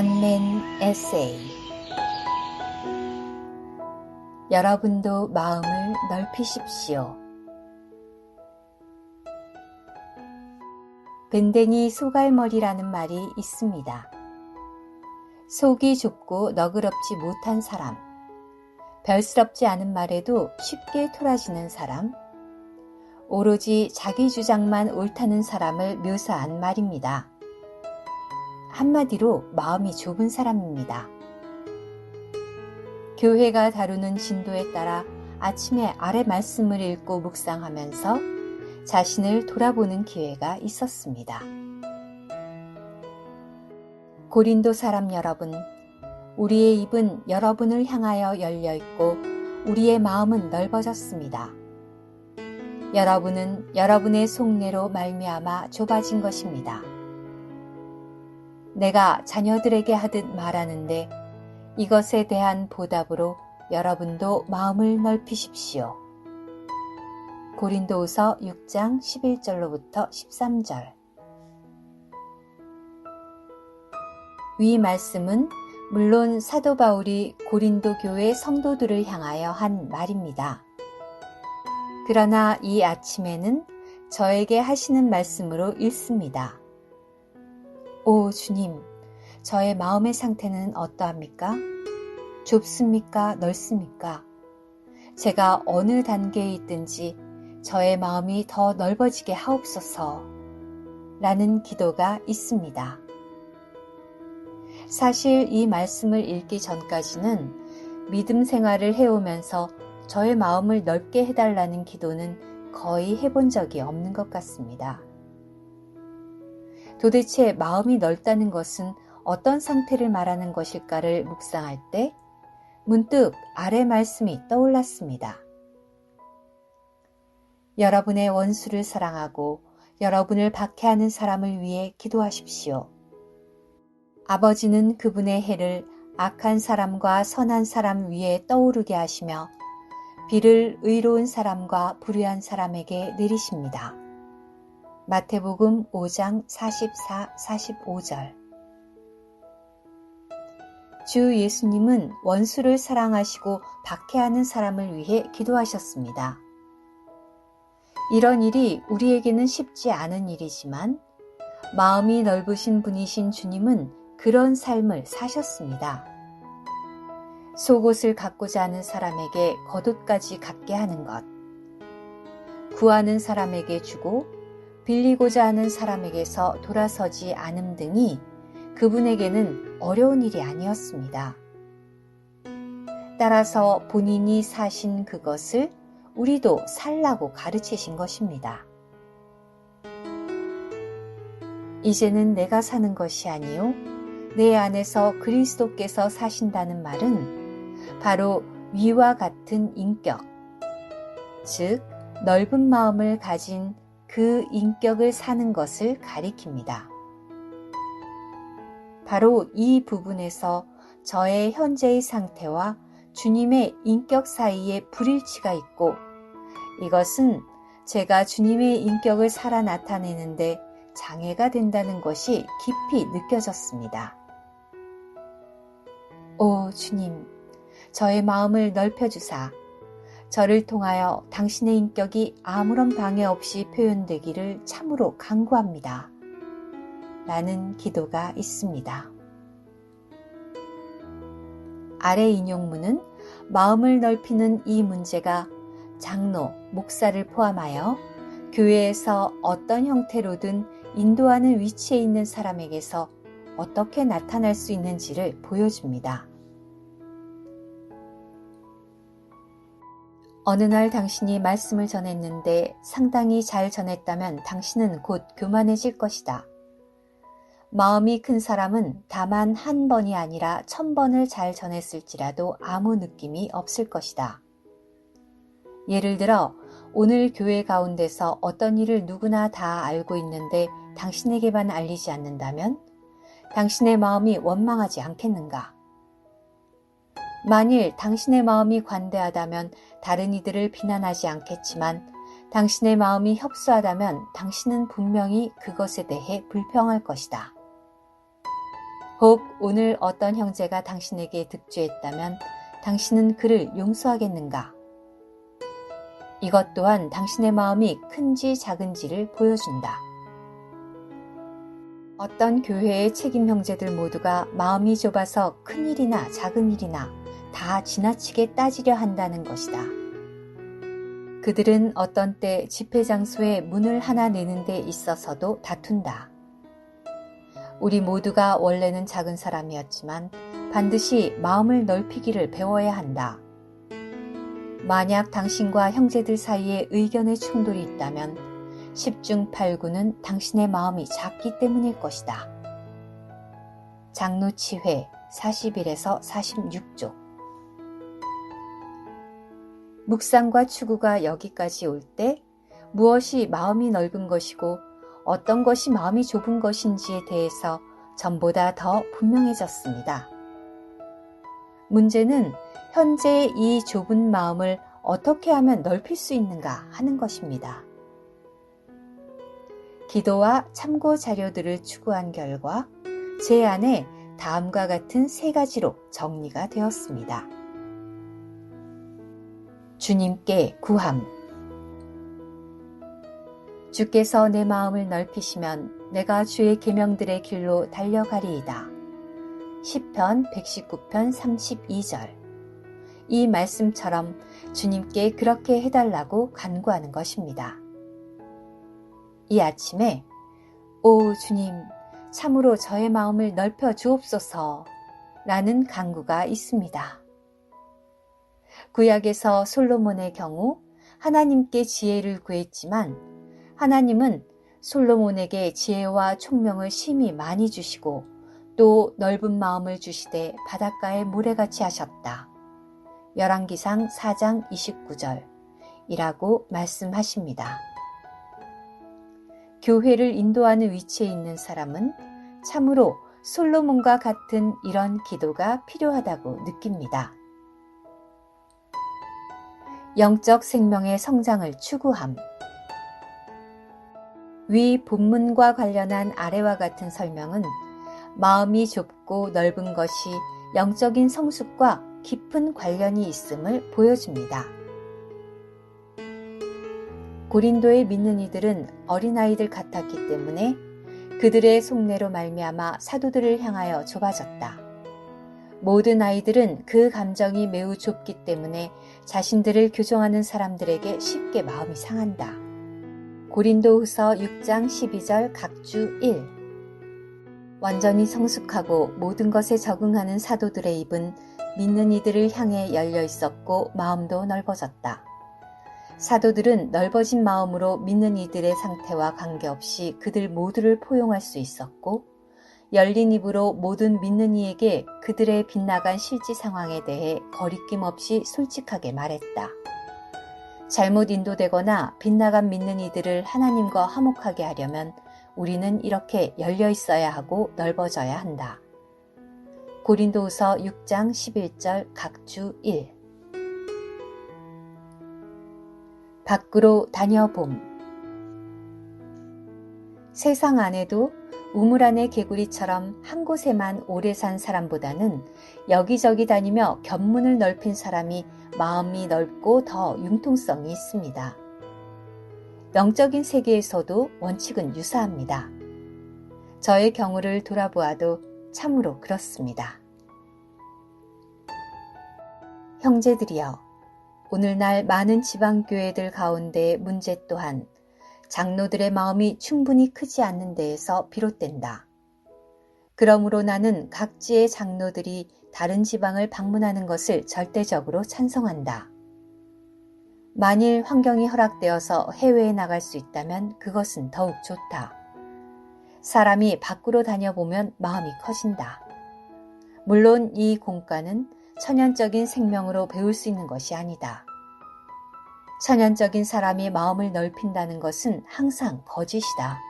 원맨 에세이 여러분도 마음을 넓히십시오. 밴댕이 소갈머리라는 말이 있습니다. 속이 좁고 너그럽지 못한 사람, 별스럽지 않은 말에도 쉽게 토라지는 사람, 오로지 자기 주장만 옳다는 사람을 묘사한 말입니다. 한마디로 마음이 좁은 사람입니다. 교회가 다루는 진도에 따라 아침에 아래 말씀을 읽고 묵상하면서 자신을 돌아보는 기회가 있었습니다. 고린도 사람 여러분, 우리의 입은 여러분을 향하여 열려 있고 우리의 마음은 넓어졌습니다. 여러분은 여러분의 속내로 말미암아 좁아진 것입니다. 내가 자녀들에게 하듯 말하는데 이것에 대한 보답으로 여러분도 마음을 넓히십시오. 고린도후서 6장 11절로부터 13절 위 말씀은 물론 사도 바울이 고린도 교회 성도들을 향하여 한 말입니다. 그러나 이 아침에는 저에게 하시는 말씀으로 읽습니다. 오 주님, 저의 마음의 상태는 어떠합니까? 좁습니까? 넓습니까? 제가 어느 단계에 있든지 저의 마음이 더 넓어지게 하옵소서. 라는 기도가 있습니다. 사실 이 말씀을 읽기 전까지는 믿음 생활을 해오면서 저의 마음을 넓게 해달라는 기도는 거의 해본 적이 없는 것 같습니다. 도대체 마음이 넓다는 것은 어떤 상태를 말하는 것일까를 묵상할 때 문득 아래 말씀이 떠올랐습니다. 여러분의 원수를 사랑하고 여러분을 박해하는 사람을 위해 기도하십시오. 아버지는 그분의 해를 악한 사람과 선한 사람 위에 떠오르게 하시며 비를 의로운 사람과 불의한 사람에게 내리십니다. 마태복음 5장 44, 45절 주 예수님은 원수를 사랑하시고 박해하는 사람을 위해 기도하셨습니다. 이런 일이 우리에게는 쉽지 않은 일이지만 마음이 넓으신 분이신 주님은 그런 삶을 사셨습니다. 속옷을 갖고자 하는 사람에게 겉옷까지 갖게 하는 것. 구하는 사람에게 주고 빌리고자 하는 사람에게서 돌아서지 않음 등이 그분에게는 어려운 일이 아니었습니다. 따라서 본인이 사신 그것을 우리도 살라고 가르치신 것입니다. 이제는 내가 사는 것이 아니요. 내 안에서 그리스도께서 사신다는 말은 바로 위와 같은 인격, 즉, 넓은 마음을 가진 그 인격을 사는 것을 가리킵니다. 바로 이 부분에서 저의 현재의 상태와 주님의 인격 사이에 불일치가 있고 이것은 제가 주님의 인격을 살아 나타내는데 장애가 된다는 것이 깊이 느껴졌습니다. 오 주님, 저의 마음을 넓혀주사 저를 통하여 당신의 인격이 아무런 방해 없이 표현되기를 참으로 간구합니다. 라는 기도가 있습니다. 아래 인용문은 마음을 넓히는 이 문제가 장로, 목사를 포함하여 교회에서 어떤 형태로든 인도하는 위치에 있는 사람에게서 어떻게 나타날 수 있는지를 보여줍니다. 어느 날 당신이 말씀을 전했는데 상당히 잘 전했다면 당신은 곧 교만해질 것이다. 마음이 큰 사람은 다만 한 번이 아니라 천 번을 잘 전했을지라도 아무 느낌이 없을 것이다. 예를 들어 오늘 교회 가운데서 어떤 일을 누구나 다 알고 있는데 당신에게만 알리지 않는다면 당신의 마음이 원망하지 않겠는가? 만일 당신의 마음이 관대하다면 다른 이들을 비난하지 않겠지만 당신의 마음이 협소하다면 당신은 분명히 그것에 대해 불평할 것이다. 혹 오늘 어떤 형제가 당신에게 득죄했다면 당신은 그를 용서하겠는가? 이것 또한 당신의 마음이 큰지 작은지를 보여준다. 어떤 교회의 책임 형제들 모두가 마음이 좁아서 큰 일이나 작은 일이나 다 지나치게 따지려 한다는 것이다. 그들은 어떤 때 집회 장소에 문을 하나 내는 데 있어서도 다툰다. 우리 모두가 원래는 작은 사람이었지만 반드시 마음을 넓히기를 배워야 한다. 만약 당신과 형제들 사이에 의견의 충돌이 있다면 10중 8구는 당신의 마음이 작기 때문일 것이다. 장로치회 41에서 46쪽 묵상과 추구가 여기까지 올 때 무엇이 마음이 넓은 것이고 어떤 것이 마음이 좁은 것인지에 대해서 전보다 더 분명해졌습니다. 문제는 현재의 이 좁은 마음을 어떻게 하면 넓힐 수 있는가 하는 것입니다. 기도와 참고 자료들을 추구한 결과 제 안에 다음과 같은 세 가지로 정리가 되었습니다. 주님께 구함. 주께서 내 마음을 넓히시면 내가 주의 계명들의 길로 달려가리이다. 10편 119편 32절. 이 말씀처럼 주님께 그렇게 해달라고 간구하는 것입니다. 이 아침에 오 주님 참으로 저의 마음을 넓혀 주옵소서 라는 간구가 있습니다. 구약에서 솔로몬의 경우 하나님께 지혜를 구했지만 하나님은 솔로몬에게 지혜와 총명을 심히 많이 주시고 또 넓은 마음을 주시되 바닷가에 모래같이 하셨다. 열왕기상 4장 29절 이라고 말씀하십니다. 교회를 인도하는 위치에 있는 사람은 참으로 솔로몬과 같은 이런 기도가 필요하다고 느낍니다. 영적 생명의 성장을 추구함. 위 본문과 관련한 아래와 같은 설명은 마음이 좁고 넓은 것이 영적인 성숙과 깊은 관련이 있음을 보여줍니다. 고린도에 믿는 이들은 어린아이들 같았기 때문에 그들의 속내로 말미암아 사도들을 향하여 좁아졌다. 모든 아이들은 그 감정이 매우 좁기 때문에 자신들을 교정하는 사람들에게 쉽게 마음이 상한다. 고린도 후서 6장 12절 각주 1 완전히 성숙하고 모든 것에 적응하는 사도들의 입은 믿는 이들을 향해 열려 있었고 마음도 넓어졌다. 사도들은 넓어진 마음으로 믿는 이들의 상태와 관계없이 그들 모두를 포용할 수 있었고 열린 입으로 모든 믿는 이에게 그들의 빗나간 실지 상황에 대해 거리낌 없이 솔직하게 말했다. 잘못 인도되거나 빗나간 믿는 이들을 하나님과 화목하게 하려면 우리는 이렇게 열려 있어야 하고 넓어져야 한다. 고린도후서 6장 11절 각주 1 밖으로 다녀봄 세상 안에도 우물 안의 개구리처럼 한 곳에만 오래 산 사람보다는 여기저기 다니며 견문을 넓힌 사람이 마음이 넓고 더 융통성이 있습니다. 영적인 세계에서도 원칙은 유사합니다. 저의 경우를 돌아보아도 참으로 그렇습니다. 형제들이여, 오늘날 많은 지방교회들 가운데 문제 또한 장로들의 마음이 충분히 크지 않는 데에서 비롯된다. 그러므로 나는 각지의 장로들이 다른 지방을 방문하는 것을 절대적으로 찬성한다. 만일 환경이 허락되어서 해외에 나갈 수 있다면 그것은 더욱 좋다. 사람이 밖으로 다녀보면 마음이 커진다. 물론 이 공과는 천연적인 생명으로 배울 수 있는 것이 아니다. 천연적인 사람이 마음을 넓힌다는 것은 항상 거짓이다.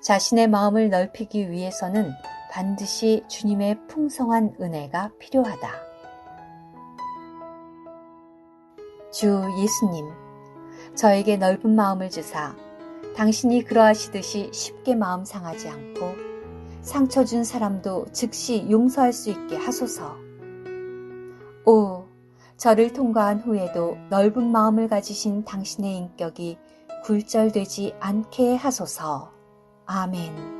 자신의 마음을 넓히기 위해서는 반드시 주님의 풍성한 은혜가 필요하다. 주 예수님, 저에게 넓은 마음을 주사 당신이 그러하시듯이 쉽게 마음 상하지 않고 상처 준 사람도 즉시 용서할 수 있게 하소서. 오, 저를 통과한 후에도 넓은 마음을 가지신 당신의 인격이 굴절되지 않게 하소서. 아멘.